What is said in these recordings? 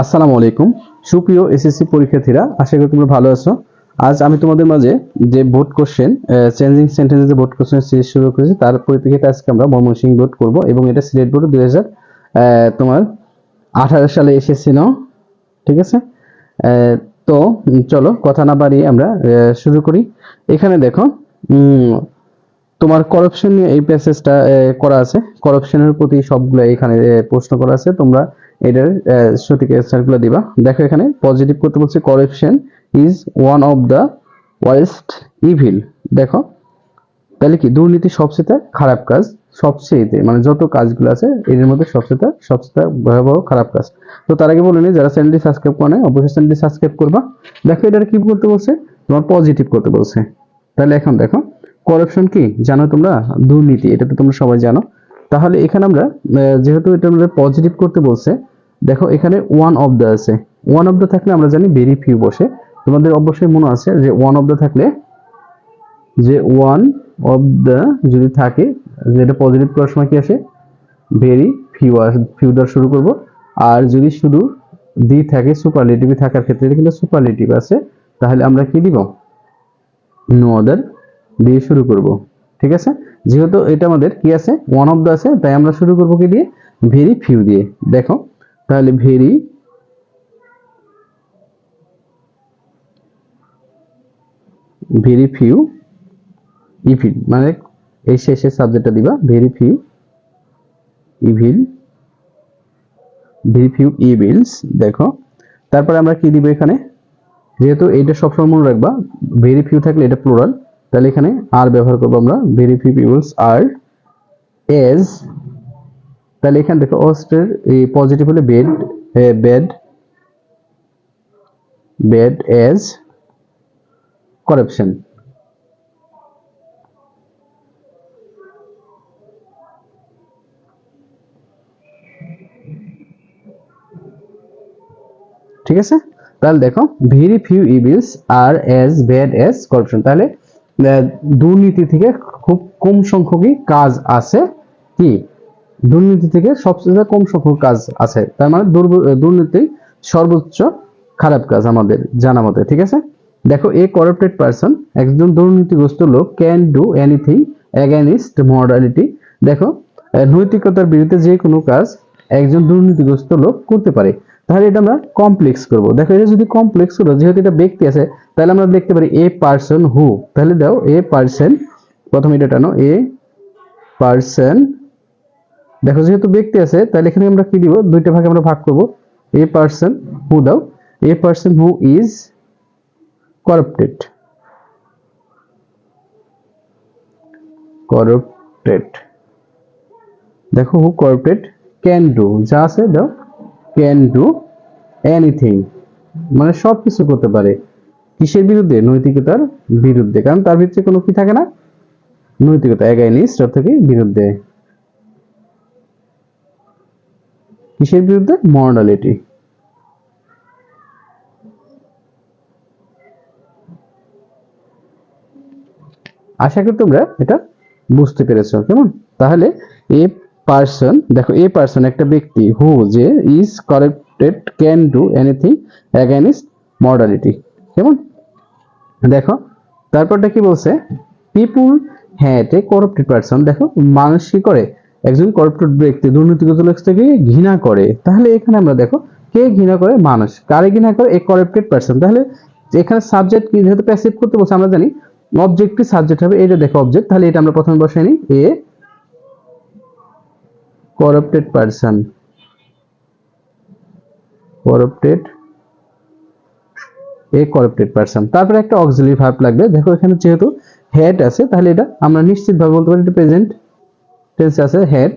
আসসালামু আলাইকুম। সুপ্রিয় এসএসসি পরীক্ষার্থীরা, আশা করি তোমরা ভালো আছো। আজ আমি তোমাদের মাঝে যে বোর্ড কোশ্চেন চেঞ্জিং সেন্টেন্সে যে বোর্ড কোশ্চেন সিরিজ শুরু করেছি, তার পরিপ্রেক্ষিতে আজকে আমরা ময়মনসিংহ বোর্ড করব এবং এটা সিলেট বোর্ড দুই হাজার তোমার আঠারো সালে এসেছিল ঠিক আছে? তো চলো, কথা না বাড়িয়ে আমরা শুরু করি। এখানে দেখো তোমার করাপশন নিয়ে এই প্যাসেজটা করা আছে। করাপশনের প্রতি সবগুলো এখানে প্রশ্ন করা আছে। তোমরা এটার সঠিক অ্যান্সারগুলো দিবা। দেখো এখানে পজিটিভ করতে বলছে corruption is one of the worst evil দেখো তাহলে কি? দুর্নীতি সবচেয়ে খারাপ কাজ সবচেয়ে মানে যত কাজগুলো আছে এর মধ্যে সবচেয়ে সবচেয়ে ভয়াবহ খারাপ কাজ। তো তার আগে বলে নি যারা চ্যানেলটি সাবস্ক্রাইব করে নাই, অবশ্যই চ্যানেলটি সাবস্ক্রাইব করবা। দেখো এটা কি করতে বলছে? তোমার পজিটিভ করতে বলছে। তাহলে এখন দেখো করাপশন কি? জানো তোমরা? দুর্নীতি, এটা তো তোমরা সবাই জানো। তাহলে এখানে আমরা যেহেতু এটা আমাদের পজিটিভ করতে বলছে, দেখো এখানে ওয়ান অফ দ্য আছে। ওয়ান অফ দ্য থাকলে আমরা জানি ভেরি ফিউ বসে। তোমাদের অবশ্যই মনে আছে যে ওয়ান অফ দ্য থাকলে, যে ওয়ান অফ দ্য যদি থাকে, যেটা পজিটিভ করার সময় কি আসে? ভেরি ফিউ ফিউ দ্বার শুরু করব। আর যদি শুধু দি থাকে সুপারলেটিভ থাকার ক্ষেত্রে, এটা কিন্তু সুপারলেটিভ আছে, তাহলে আমরা কি দিব? নো আদার দিয়ে শুরু করব, ঠিক আছে? যেহেতু এটা আমাদের কি আছে? ওয়ান অফ দ্য আছে, তাই আমরা শুরু করব কি দিয়ে? ভেরি ফিউ দিয়ে। দেখো, তাহলে ভেরি ভেরি ফিউ ইভিল মানে এই শেষের সাবজেক্টটা দিবা very few evil very few evils দেখো। তারপরে আমরা কি দিব এখানে? যেহেতু এটা সবসময় মনে রাখবা ভেরি ফিউ থাকলে এটা প্লুরাল তাহলে এখানে আর ব্যবহার করব আমরা ভেরি ফিউ আর এজ তাহলে এখানে দেখো অস্টের পজিটিভ হলে bad bad bad as corruption ঠিক আছে? তাহলে দেখো ভেরি ফিউ ইভিলস আর অ্যাজ ব্যাড অ্যাজ করাপশন তাহলে দুর্নীতি থেকে খুব কম সংখ্যকই কাজ আছে কি? দুর্নীতি থেকে সবচেয়ে কম সংখ্যক কাজ আছে। তার মানে দুর্নীতি সর্বোচ্চ খারাপ কাজ আমাদের জানা মতে, ঠিক আছে? দেখো এ করাপ্টেড পারসন একজন দুর্নীতিগ্রস্ত লোক can do anything against morality দেখো নৈতিকতার বিরুদ্ধে যে কোনো কাজ একজন দুর্নীতিগ্রস্ত লোক করতে পারে। তাহলে এটা আমরা কমপ্লেক্স করব। দেখো, এটা যদি কমপ্লেক্স করো যেহেতু এটা ব্যক্তি আছে, তাহলে আমরা দেখতে পারি এ পারসন হু তাহলে দাও এ পারসন প্রথম এটা টানো এ পারসন দেখো, যেহেতু ব্যক্তি আছে, তাহলে এখানে আমরা কি দিব? দুইটা ভাগে আমরা ভাগ করব। এ পারসন হু দাও a person who is corrupted corrupted দেখো হু করাপ্টেড ক্যান ডু যা আছে দাও। ক্যান ডু এনিথিং মানে সব কিছু করতে পারে। কিসের বিরুদ্ধে? নৈতিকতার বিরুদ্ধে। কারণ তার ভিতরে কোনো কি থাকে না? নৈতিকতা এগাইনিস্ট অর্থ বিরুদ্ধে। কিসের বিরুদ্ধে? মরালিটি আশা করি তোমরা এটা বুঝতে পেরেছ। কেমন? তাহলে এ পার্সন দেখো এ পার্সন একটা ব্যক্তি হু যে is corrected can do anything against morality কেমন? দেখো, তারপরটা কি বলছে? People hate a corrupted person দেখো, মানুষ কি করে? একজন করাপ্টেড ব্যক্তি দুর্নীতিগত লোকটাকে ঘৃণা করে। তাহলে এখানে আমরা দেখো, কে ঘৃণা করে? মানুষ। কারে ঘৃণা করে? এ করাপ্টেড পার্সন তাহলে এখানে সাবজেক্ট কি? যেহেতু প্যাসিভ করতে বলছে, আমরা জানি অবজেক্টটি সাবজেক্ট হবে, এটা দেখো অবজেক্ট তাহলে এটা আমরা প্রথমে বসাই নিই a corrupted person. Corrupted. A corrupted person. তারপরে একটা অক্সিলারি ভার্ব লাগবে। দেখো এখানে যেহেতু হেড আছে, তাহলে এটা আমরা নিশ্চিত ভাবে বলতে পারি এটা প্রেজেন্ট টেন্স আছে হেড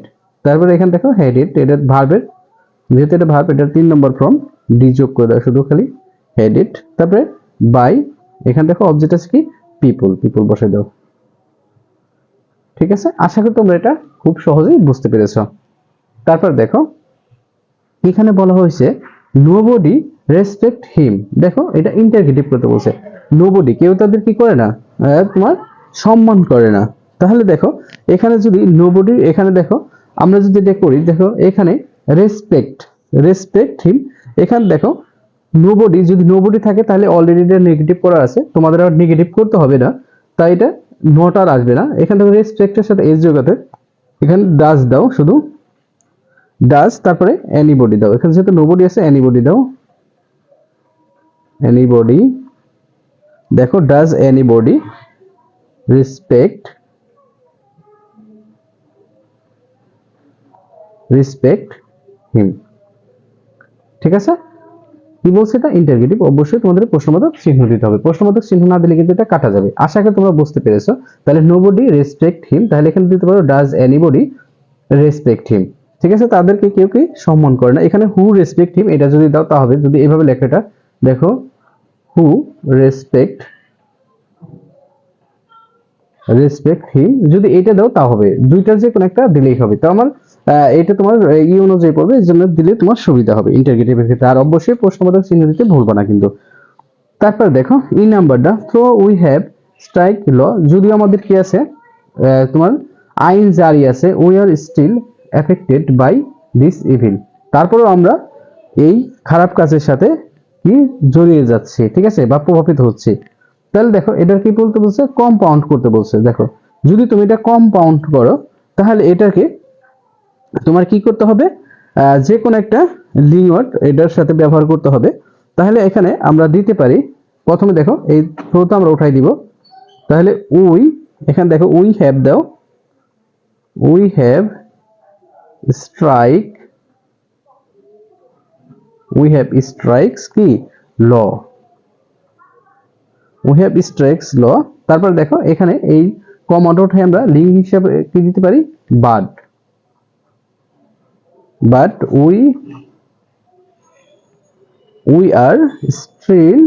তারপরে এখানে দেখো হেড ইট এটা ভার্বের যেহেতু এটা ভার্ব এটা তিন নম্বর ফর্ম ডি যোগ করে দাও শুধু খালি হেড ইট তারপরে বাই এখানে দেখো অবজেক্ট আছে কি? পিপল পিপল বসে দাও। ঠিক আছে? আশা করি তোমরা এটা খুব সহজেই বুঝতে পেরেছ। তারপর দেখো, এখানে বলা হয়েছে নোবডি রেসপেক্ট হিম দেখো, এটা ইন্টারগেটিভ করতে বলছে। নোবডি কেউ তাদের কি করে না? তোমার সম্মান করে না। তাহলে দেখো, এখানে যদি নোবডি এখানে দেখো, আমরা যদি এটা করি, দেখো, এখানে রেসপেক্ট রেসপেক্ট হিম এখানে দেখো নোবডি যদি নোবডি থাকে, তাহলে অলরেডি এটা নেগেটিভ করা আছে। তোমাদের আর নেগেটিভ করতে হবে না। তাই এটা নট আর আসবে না। এখান থেকে রেসপেক্টের সাথে এস যোগাতে, এখানে ডাজ দাও শুধু ডাজ তারপরে এনিবডি দাও। এখানে যেহেতু নোবডি আছে এনিবডি দাও। এনিবডি দেখো does anybody respect respect him ঠিক আছে? কি বলছে এটা? ইন্টারগেটিভ অবশ্যই তোমাদের প্রশ্নবোধক চিহ্ন দিতে হবে। প্রশ্নবোধক চিহ্ন না দিলে কিন্তু এটা কাটা যাবে। আশা করি তোমরা বুঝতে পেরেছ। তাহলে নোবডি রেসপেক্ট হিম তাহলে এখানে দিতে পারো ডাজ এনিবডি রেসপেক্ট হিম ঠিক আছে? তাদেরকে কেউ কি সম্মান করে না। এখানে হু রেসপেক্ট হিম এটা যদি দাও তাহলে যদি এভাবে লেখাটা দেখো হু রেসপেক্ট রেসপেক্ট হিম যদি এটা দাও তা হবে। দুইটার যে কোনো একটা দিলেই হবে। তো আমার এটা তোমার ই অনুযায়ী পড়বে, এই জন্য দিলে তোমার সুবিধা হবে ইন্টারগেটিভের ক্ষেত্রে। আর অবশ্যই প্রশ্নবোধক চিহ্ন দিতে ভুলবা না কিন্তু। তারপর দেখো ই নাম্বারটা তো উই হ্যাভ স্ট্রাইক ল যদিও আমাদের কি আছে তোমার আইন জারি আছে we are still affected by this evil তারপরেও আমরা এই খারাপ কাজের সাথে কি জড়িয়ে যাচ্ছে? ঠিক আছে? বা প্রভাবিত হচ্ছে। তাহলে দেখো, এটার কি বলতে বলছে? কম্পাউন্ড করতে বলছে। দেখো, যদি তুমি এটা কম্পাউন্ড করো, তাহলে এটাকে তোমার কি করতে হবে? যে কোনো একটা লিঙ্গট এটার সাথে ব্যবহার করতে হবে। তাহলে এখানে আমরা দিতে পারি, প্রথমে দেখো, এই ফ্লোতে আমরা উঠাই দিব। তাহলে উই এখানে দেখো উই হ্যাভ দাও। We have strike we have strikes কি? ল উই হ্যাভ স্ট্রাইকস ল তারপর দেখো, এখানে এই কমান্ড উঠে আমরা লিঙ্ক হিসাবে কি দিতে পারি? But but we we are still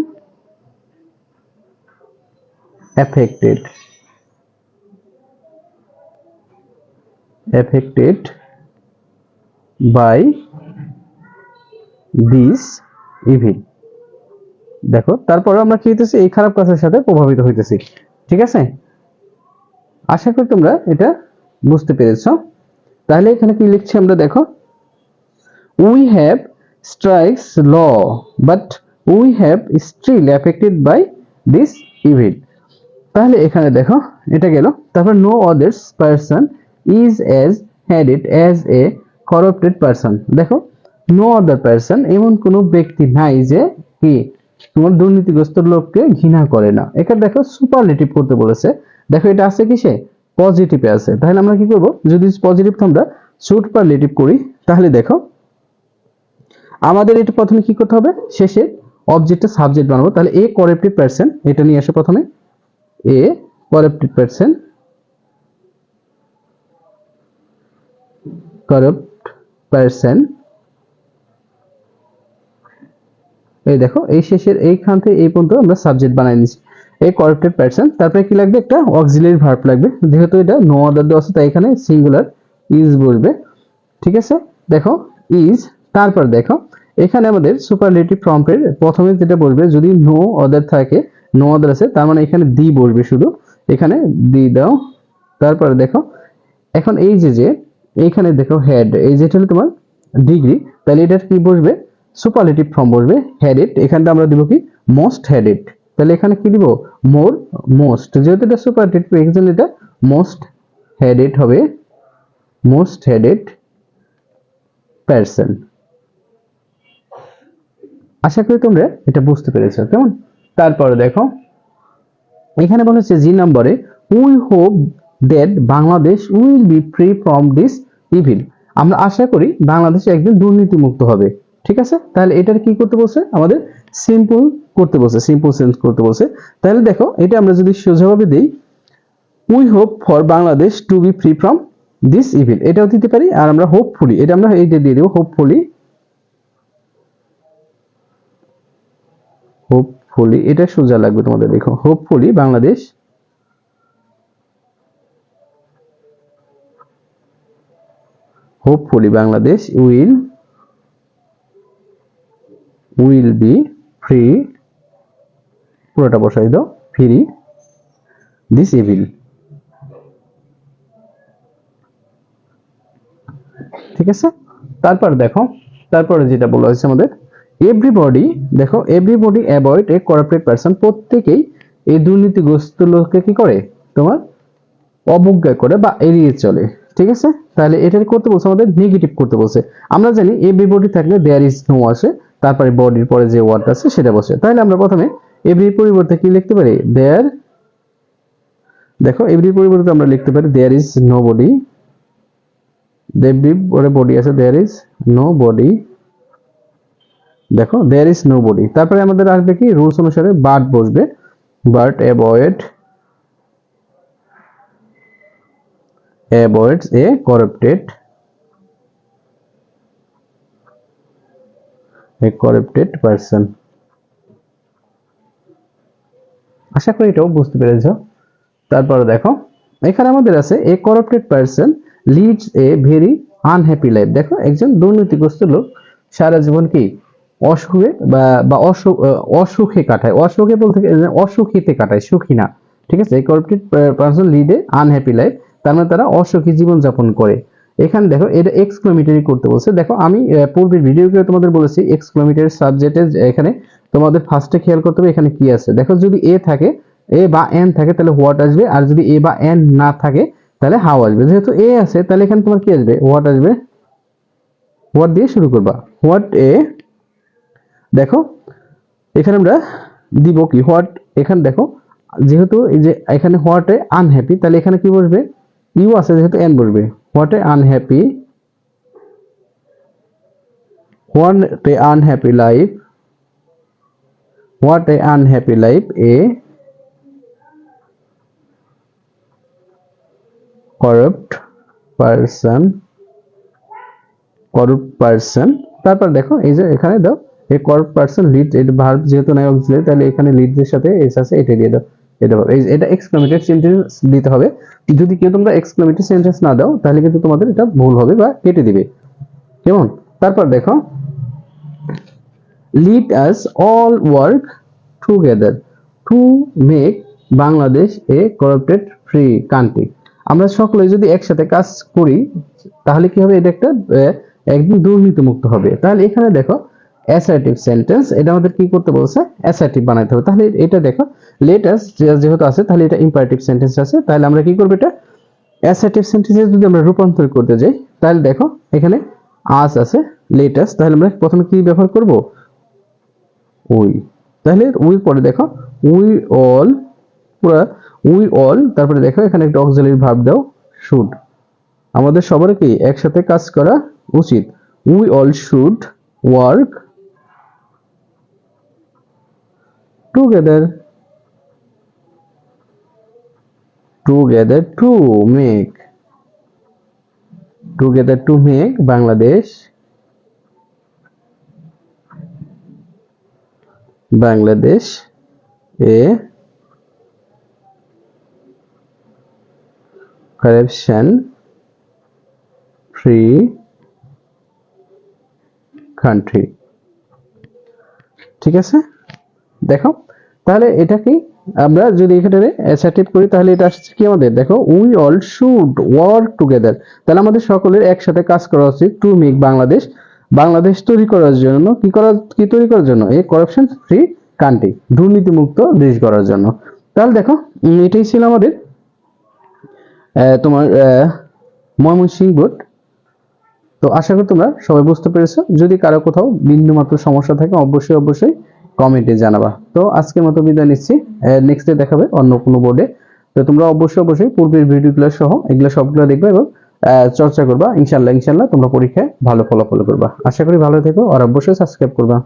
affected. Affected. By this evil দেখো, তারপরে আমরা কি হইতেছি? এই খারাপ কাজের সাথে প্রভাবিত হইতেছি। ঠিক আছে? আশা করি তোমরা এটা বুঝতে পেরেছ। তাহলে এখানে কি লিখছি আমরা? দেখো, we have strikes law, but we have still affected by this evil তাহলে এখানে দেখো, এটা গেল। তারপর no others person is as hated as a corrupted person দেখো নো আদার পারসন এমন কোনো ব্যক্তি নাই যে কি তোমার দুর্নীতিগ্রস্ত লোককে ঘৃণা করে না। এখানে দেখো সুপারলেটিভ করতে বলেছে। দেখো এটা আছে কিসে? পজিটিভে আছে। তাহলে আমরা কি করব? যদি পজিটিভ আমরা সুপারলেটিভ করি, তাহলে দেখো, আমাদের এটা প্রথমে কি করতে হবে? শেষে অবজেক্টটা সাবজেক্ট বানাবো। তাহলে এ করাপ্টেড পারসন এটা নিয়ে আসো প্রথমে। A corrupted person corrupt person এই দেখো, এই শেষের এইখান থেকে এই পর্যন্ত আমরা সাবজেক্ট বানাই নিছি এই করাপ্টেড পারসন তারপরে কি লাগবে? একটা অক্সিলারি ভার্ব লাগবে। যেহেতু এটা নো আদার দেওয়া আছে, তাই এখানে সিঙ্গুলার ইজ ঠিক আছে? দেখো ইজ তারপর দেখো, এখানে আমাদের সুপারলেটিভ ফর্মের প্রথমে যেটা বলবে যদি নো অদার থাকে নো অদার আছে, তার মানে এখানে দি বলবে শুধু। এখানে দি দাও। তারপরে দেখো, এখন এই যে যে এইখানে দেখো হেড এই যেটা হলো তোমার ডিগ্রি তাহলে এটার কি বসবে? সুপারলেটিভ ফর্ম বসবে হেডেড এখানটা আমরা দিব কি? মোস্ট হেডেড তাহলে এখানে কি দিব? মোর মোস্ট যেহেতু এটা সুপারলেটিভ এখানে এটা মোস্ট হেডেড হবে মোস্ট হেডেড পারসন আশা করি তোমরা এটা বুঝতে পেরেছ, কেমন? তারপরে দেখো, এখানে বলেছে জি নম্বরে we hope that Bangladesh will be free from this evil আমরা আশা করি বাংলাদেশ একদিন দুর্নীতি মুক্ত হবে। ঠিক আছে? তাহলে এটার কি করতে বলছে? আমাদের সিম্পল করতে বলছে সিম্পল সেন্স করতে বলছে। তাহলে দেখো, এটা আমরা যদি সোজাভাবে দেই we hope for Bangladesh to be free from this evil এটাও দিতে পারি, আর আমরা হোপফুলি এটা আমরা এইটা দিয়ে দেবো হোপফুলি হোপফুলি এটা সোজা লাগবে তোমাদের দেখো। Hopefully Bangladesh hopefully Bangladesh will will be free পুরোটা বসাই দাও ফ্রি দিস ইভিল ঠিক আছে? তারপর দেখো, তারপরে যেটা বলা হয়েছে আমাদের এভরিবডি দেখো everybody avoid a corrupted person প্রত্যেকেই এই দুর্নীতিগ্রস্ত লোককে কি করে? তোমার অবজ্ঞা করে বা এড়িয়ে চলে। ঠিক আছে? তাহলে এটা করতে বলছে আমাদের নেগেটিভ করতে বলছে। আমরা জানি এভরিবডি থাকলে দেয়ার ইজ নো আসে, তারপরে বডির পরে যে ওয়ার্ড আছে সেটা বসে। তাহলে আমরা প্রথমে এভরি পরিবর্তে কি লিখতে পারি? দেয়ার দেখো এভরি পরিবর্তে আমরা লিখতে পারি দেয়ার ইজ নো বডি দেবরি পরে বডি আছে দেয়ার ইজ নো বডি দেখো দেয়ার ইজ নো বডি তারপরে আমাদের আসবে কি? রুলস অনুসারে বাট বসবে। But avoid avoids a corrupted a corrupted person. আশা করি এটাও বুঝতে পেরেছ। তারপরে দেখো, এখানে আমাদের আছে a corrupted person leads a very unhappy life দেখো, একজন দুর্নীতিগ্রস্ত লোক সারা জীবন কি অসুখে বা অসুখ কাটায়। অসুখে বলতে অসুখিতে কাটায়, সুখী না। ঠিক আছে এই corrupted person lead a unhappy life তার মানে তারা অসুখী জীবন যাপন করে। এখানে দেখো, এটা এক্স কিলোমিটারই করতে বলছে। দেখো, আমি পূর্বের ভিডিওতে তোমাদের বলেছি এক্সক্লামেটরি সাবজেক্টে এখানে তোমাদের ফার্স্টে খেয়াল করতে হবে, এখানে কি আছে। দেখো, যদি এ থাকে এ বা এন থাকে, তাহলে হোয়াট আসবে? আর যদি এ বা এন না থাকে, তাহলে হাউ আসবে? যেহেতু এ আছে, তাহলে এখানে তোমার কি আসবে? হোয়াট আসবে? হোয়াট দিয়ে শুরু করবা। হোয়াট এ দেখো, এখানে আমরা দিব কি? হোয়াট এখানে দেখো, যেহেতু এই যে এখানে হোয়াট এ আনহ্যাপি তাহলে এখানে কি বসবে? ইউ আছে যেহেতু এন বসবে what a unhappy? What a unhappy life? What a unhappy life a corrupt person corrupt person তারপর দেখো, এই যে এখানে দাও, এই corrupt person লিড এটা ভার্ব যেহেতু নাই অক্সিলারি তাহলে এখানে লিড এর সাথে এস আছে, এটা দিয়ে দাও। এটা এই এটা এক্সক্লামেটেড সেন্টেন্স দিতে হবে। যদি কেউ তোমরা এক্সক্লামেটেড সেন্টেন্স না দাও, তাহলে কিন্তু তোমাদের এটা ভুল হবে বা কেটে দিবে। কেমন? তারপর দেখো let us all work together to make Bangladesh a corrupted free country আমরা সকলে যদি একসাথে কাজ করি, তাহলে কি হবে? এটা একটা একদম দুর্নীতিমুক্ত হবে। তাহলে এখানে দেখো অ্যাসার্টিভ সেন্টেন্স এটা আমাদের কি করতে বলছে? অ্যাসার্টিভ বানাইতে হবে। তাহলে এটা দেখো লেটাস যেহেতু আছে, তাহলে এটা ইম্পারেটিভ সেন্টেন্স আছে। তাহলে আমরা কি করব এটা? অ্যাসার্টিভ সেন্টেন্সে যদি আমরা রূপান্তর করতে যাই, তাহলে দেখো, এখানে আস আছে লেটাস তাহলে আমরা প্রথমে কি ব্যবহার করব? উই তাহলে উই পরে দেখো উই অল পুরো উই অল তারপরে দেখো, এখানে একটা অক্সিলারি ভার্ব দাও শুড আমাদের সবার কি একসাথে কাজ করা উচিত? We all should work together together to make together to make Bangladesh Bangladesh a corruption free country. ঠিক আছে? দেখো, তাহলে এটা কি? আমরা যদি এখানে অ্যাসার্টিভ করি, তাহলে এটা আসছে কি আমাদের? দেখো we all should work together তাহলে আমাদের সকলের একসাথে কাজ করা উচিত। টু মেক বাংলাদেশ বাংলাদেশ তৈরি করার জন্য, কি করার, কি তৈরি করার জন্য? এই করাপশন ফ্রি কান্ট্রি দুর্নীতিমুক্ত দেশ করার জন্য। তাহলে দেখো এটাই ছিল আমাদের তোমার ময়মনসিংহ বোর্ড। তো আশা করি তোমরা সবাই বুঝতে পেরেছ। যদি কারও কোথাও বিন্দু মাত্র সমস্যা থাকে, অবশ্যই অবশ্যই কমেন্টে জানাবা। তো আজকের মতো বিদায় নিচ্ছি। নেক্সট ডে দেখাবে অন্য কোনো বোর্ডে তো তোমরা অবশ্যই অবশ্যই পূর্বের ভিডিওগুলো সহ এগুলো সবগুলো দেখবে এবং চর্চা করবা। ইনশাল্লাহ ইনশাল্লাহ তোমরা পরীক্ষায় ভালো ফলাফল করবা। আশা করি ভালো থেকো। আর অবশ্যই সাবস্ক্রাইব করবা।